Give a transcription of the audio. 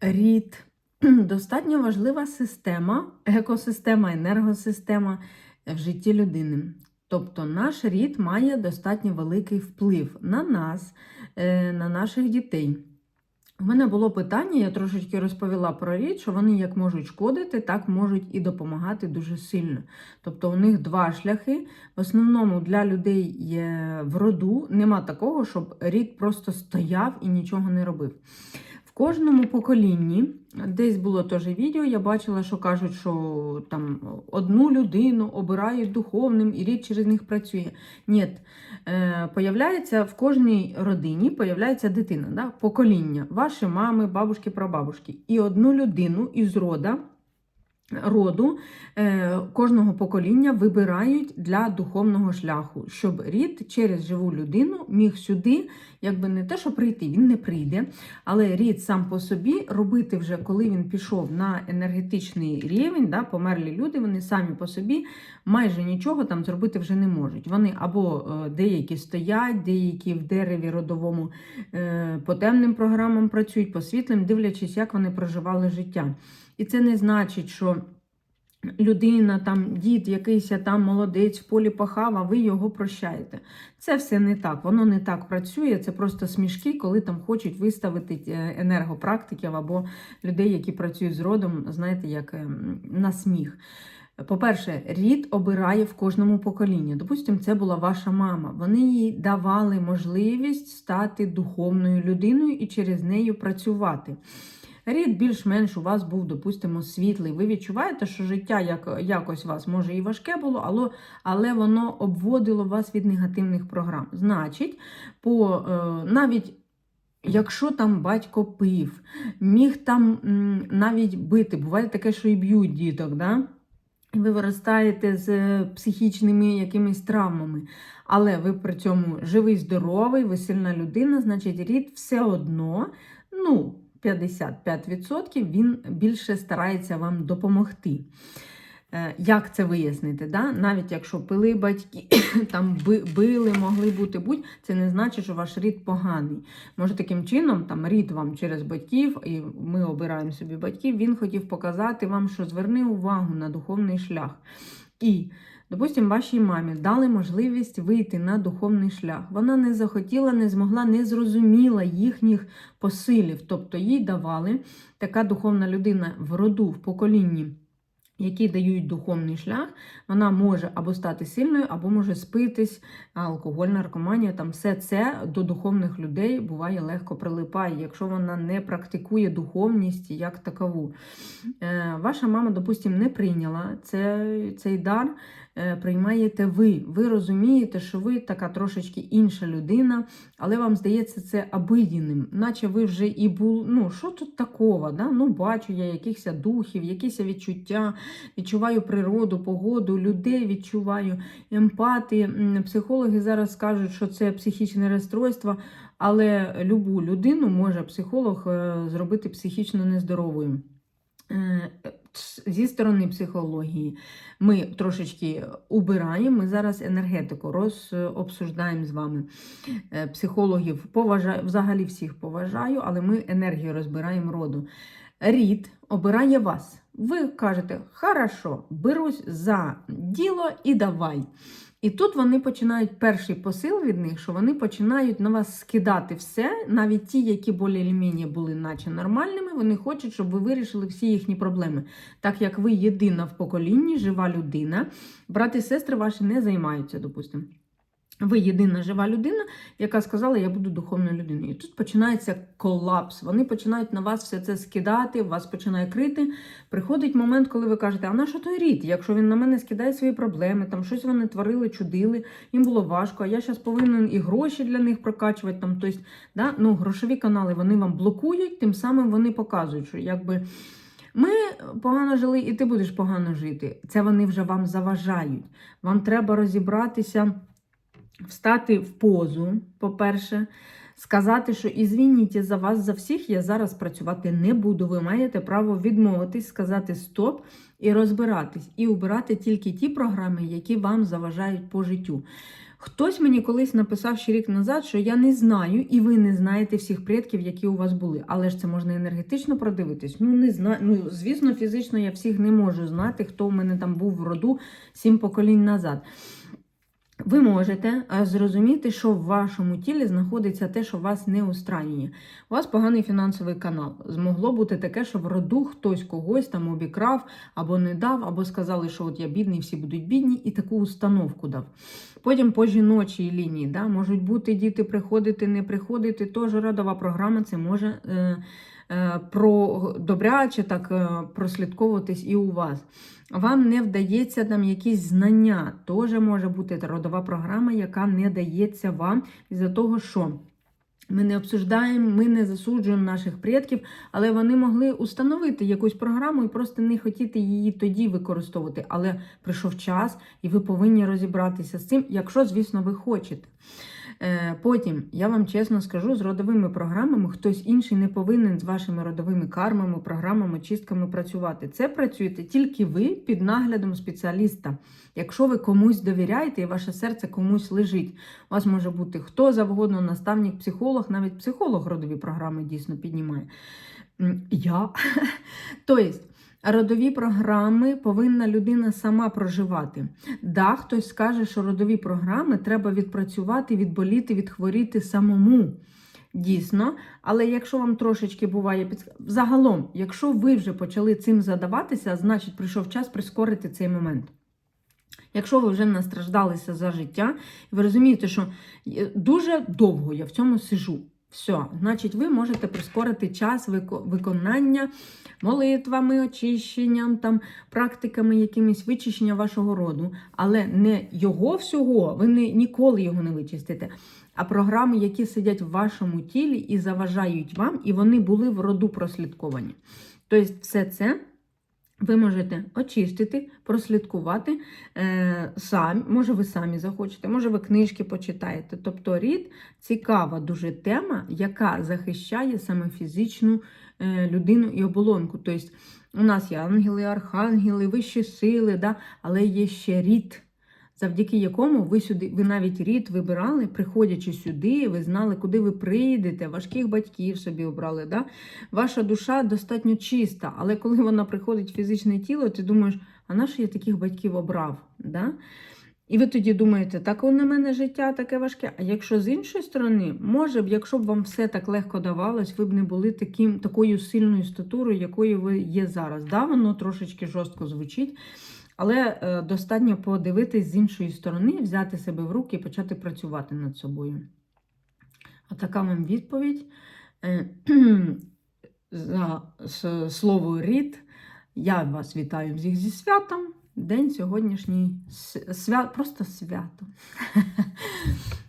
Рід достатньо важлива система, екосистема, енергосистема в житті людини. Тобто наш рід має достатньо великий вплив на нас, е, на наших дітей. У мене було питання, я трошечки розповіла про рід, що вони як можуть шкодити, так можуть і допомагати дуже сильно. Тобто у них два шляхи. В основному для людей є в роду нема такого, щоб рід просто стояв і нічого не робив. Кожному поколінні, десь було теж відео, я бачила, що кажуть, що там одну людину обирають духовним, і рід через них працює. Ні, е, появляється в кожній родині появляється дитина, да? покоління, ваші мами, бабушки, прабабушки. І одну людину із рода. Роду е, кожного покоління вибирають для духовного шляху, щоб рід через живу людину міг сюди, якби не те, що прийти, він не прийде. Але рід сам по собі робити вже, коли він пішов на енергетичний рівень, да, померлі люди, вони самі по собі майже нічого там зробити вже не можуть. Вони або е, деякі стоять, деякі в дереві родовому е, по темним програмам працюють, по світлим, дивлячись, як вони проживали життя. І це не значить, що людина, там, дід, якийсь там молодець в полі пахав, а ви його прощаєте. Це все не так, воно не так працює. Це просто смішки, коли там хочуть виставити е, енергопрактиків або людей, які працюють з родом, знаєте, як ем, на сміх. По-перше, рід обирає в кожному поколінні. Допустимо, це була ваша мама. Вони їй давали можливість стати духовною людиною і через неї працювати. Рід більш-менш у вас був, допустимо, світлий. Ви відчуваєте, що життя як, якось вас може і важке було, але, але воно обводило вас від негативних програм. Значить, по, е, навіть якщо там батько пив, міг там навіть бити, буває таке, що і б'ють діток. Да? І Ви виростаєте з психічними якимись травмами, але ви при цьому живий, здоровий, ви сильна людина, значить, рід все одно, ну, 55% він більше старається вам допомогти. Е, Як це вияснити? Да? Навіть якщо пили батьки, там били, могли бути будь, це не значить, що ваш рід поганий. Може, таким чином, там рід вам через батьків, і ми обираємо собі батьків, він хотів показати вам, що зверни увагу на духовний шлях. І, допустимо, вашій мамі дали можливість вийти на духовний шлях. Вона не захотіла, не змогла, не зрозуміла їхніх посилів. Тобто їй давали така духовна людина в роду, в поколінні. Які дають духовний шлях, вона може або стати сильною, або може спитись, алкоголь, наркоманія, там все це до духовних людей буває легко прилипає, якщо вона не практикує духовність як такову. Е, ваша мама, допустимо, не прийняла це, цей дар, е, приймаєте ви. Ви розумієте, що ви така трошечки інша людина, але вам здається це обидінним, наче ви вже і були. Ну, що тут такого? Да? Ну, бачу я якихось духів, якісь відчуття, відчуваю природу, погоду, людей відчуваю, емпати. Психологи зараз скажуть, що це психічне розстройство, але любу людину може психолог е, зробити психічно нездоровою. Е, Зі сторони психології ми трошечки убираємо. Ми зараз енергетику розобсуждаємо з вами. Е, Психологів поважаю, взагалі всіх поважаю, але ми енергію розбираємо роду. Рід обирає вас. Ви кажете, хорошо, берусь за діло і давай. І тут вони починають перший посил від них, що вони починають на вас скидати все, навіть ті, які більш-менш були наче нормальними, вони хочуть, щоб ви вирішили всі їхні проблеми. Так як ви єдина в поколінні, жива людина, брати і сестри ваші не займаються, допустимо. Ви єдина жива людина, яка сказала, я буду духовною людиною. І тут починається колапс. Вони починають на вас все це скидати, вас починає крити. Приходить момент, коли ви кажете, а на що той рід? Якщо він на мене скидає свої проблеми, там щось вони творили, чудили, їм було важко, а я зараз повинен і гроші для них прокачувати. Там, тобто, да? ну, грошові канали вони вам блокують, тим самим вони показують, що якби. Ми погано жили, і ти будеш погано жити. Це вони вже вам заважають. Вам треба розібратися встати в позу, по-перше, сказати, що ізвініть за вас, за всіх, я зараз працювати не буду. Ви маєте право відмовитись, сказати стоп і розбиратись, і обирати тільки ті програми, які вам заважають по життю. Хтось мені колись написав ще рік назад, що я не знаю, і ви не знаєте всіх предків, які у вас були. Але ж це можна енергетично продивитись. Ну, не знаю. Ну, звісно, фізично я всіх не можу знати, хто у мене там був в роду сім поколінь назад. Ви можете е, зрозуміти, що в вашому тілі знаходиться те, що вас не устраює. У вас поганий фінансовий канал. Змогло бути таке, що в роду хтось когось там обікрав або не дав, або сказали, що от я бідний, всі будуть бідні, і таку установку дав. Потім по жіночій лінії да, можуть бути діти приходити, не приходити. Тож родова програма це може е, про добряче так е, прослідковуватись і у вас. Вам не вдається там якісь знання, теж може бути родова програма, яка не дається вам із-за того, що. Ми не обсуждаємо, ми не засуджуємо наших предків, але вони могли установити якусь програму і просто не хотіти її тоді використовувати. Але прийшов час, і ви повинні розібратися з цим, якщо, звісно, ви хочете. Е, Потім, я вам чесно скажу, з родовими програмами хтось інший не повинен з вашими родовими кармами, програмами, чистками працювати. Це працюєте тільки ви під наглядом спеціаліста. Якщо ви комусь довіряєте і ваше серце комусь лежить, у вас може бути хто завгодно, наставник, психолог, навіть психолог родові програми дійсно піднімає. Я. Тобто, родові програми повинна людина сама проживати. Да, хтось скаже, що родові програми треба відпрацювати, відболіти, відхворіти самому. Дійсно, але якщо вам трошечки буває під... загалом, якщо ви вже почали цим задаватися, значить прийшов час прискорити цей момент. Якщо ви вже настраждалися за життя, ви розумієте, що е, дуже довго я в цьому сижу. Все, значить, ви можете прискорити час виконання молитвами, очищенням, там, практиками якимись вичищення вашого роду, але не його всього, ви не, ніколи його не вичистите, а програми, які сидять в вашому тілі і заважають вам, і вони були в роду прослідковані. Тобто, все це. Ви можете очистити, прослідкувати е, самі, може, ви самі захочете, може, ви книжки почитаєте. Тобто рід цікава дуже тема, яка захищає саме фізичну е, людину і оболонку. Тобто, у нас є ангели, архангели, вищі сили, да? але є ще рід. Завдяки якому ви сюди, ви навіть рід вибирали, приходячи сюди, ви знали, куди ви прийдете, важких батьків собі обрали. Да? Ваша душа достатньо чиста, але коли вона приходить в фізичне тіло, ти думаєш, а на що я таких батьків обрав? Да? І ви тоді думаєте, так у мене життя таке важке. А якщо з іншої сторони, може б, якщо б вам все так легко давалось, ви б не були таким, такою сильною статурою, якою ви є зараз. Да, воно трошечки жорстко звучить, але е, достатньо подивитись з іншої сторони, взяти себе в руки і почати працювати над собою. Отака вам відповідь. Е, За слово рід. Я вас вітаю всіх зі святом. День сьогоднішній с- свят, просто свято.